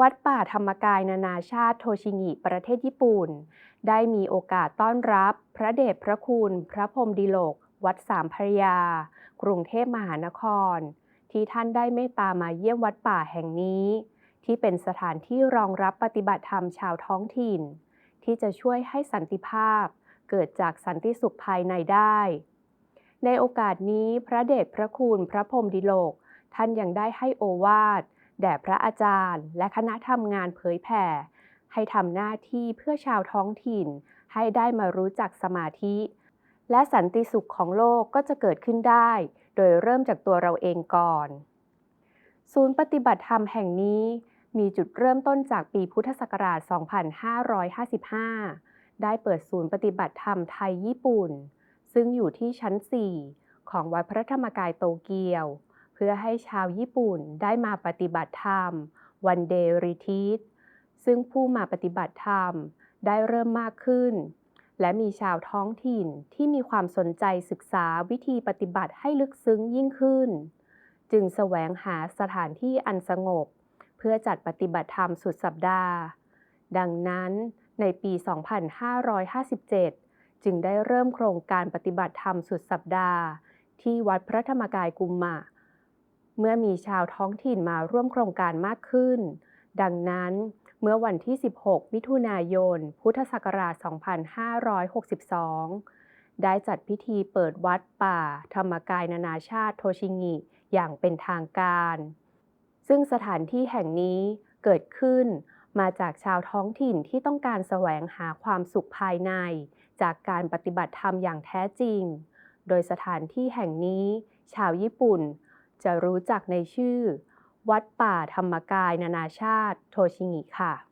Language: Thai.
วัดป่าธรรมกายนานาชาติโทชิงิประเทศญี่ปุ่น ได้มีโอกาสต้อนรับพระเดชพระคุณ พระพรมดิโลก วัดสามพระยา กรุงเทพมหานคร ที่ท่านได้เมตตามาเยี่ยมวัดป่าแห่งนี้ ที่เป็นสถานที่รองรับปฏิบัติธรรมชาวท้องถิ่น ที่จะช่วยให้สันติภาพ เกิดจากสันติสุขภายในได้ ในโอกาสนี้พระเดชพระคุณพระพรมดิโลก ท่านยังได้ให้โอวาท แด่พระอาจารย์ และคณะทำงานเผยแผ่ ให้ทำหน้าที่เพื่อชาวท้องถิ่น ให้ได้มารู้จักสมาธิ และสันติสุขของโลกก็จะเกิดขึ้นได้ โดยเริ่มจากตัวเราเองก่อน ศูนย์ปฏิบัติธรรมแห่งนี้มีจุดเริ่มต้นจากปีพุทธศักราช 2555 ได้เปิดศูนย์ปฏิบัติธรรมไทยญี่ปุ่น ซึ่งอยู่ที่ชั้น 4 ของวัดพระธรรมกายโตเกียว พื่อให้ชาวญี่ปุ่นได้มาปฏิบัติธรรม วันเดย์รีทีสซึ่งผู้มาปฏิบัติธรรมได้เริ่มมากขึ้น และมีชาวท้องถิ่นที่มีความสนใจศึกษาวิธีปฏิบัติให้ลึกซึ้งยิ่งขึ้น จึงแสวงหาสถานที่อันสงบ เพื่อจัดปฏิบัติธรรมสุดสัปดาห์ ดังนั้นในปี 2557 จึงได้เริ่มโครงการปฏิบัติธรรมสุดสัปดาห์ ที่วัดพระธรรมกายกุมมะ เมื่อมีชาวท้องถิ่นมาร่วมโครงการมากขึ้น ดังนั้นเมื่อวันที่ 16 มิถุนายน พุทธศักราช 2562 ได้จัดพิธีเปิดวัดป่า ธรรมกายนานาชาติโทชิงิ อย่างเป็นทางการ ซึ่งสถานที่แห่งนี้เกิดขึ้นมาจากชาวท้องถิ่นที่ต้องการแสวงหาความสุขภายใน จากการปฏิบัติธรรมอย่างแท้จริง โดยสถานที่แห่งนี้ ชาวญี่ปุ่น จะรู้จักในชื่อ วัดป่าธรรมกายนานาชาติ โทชิงิค่ะ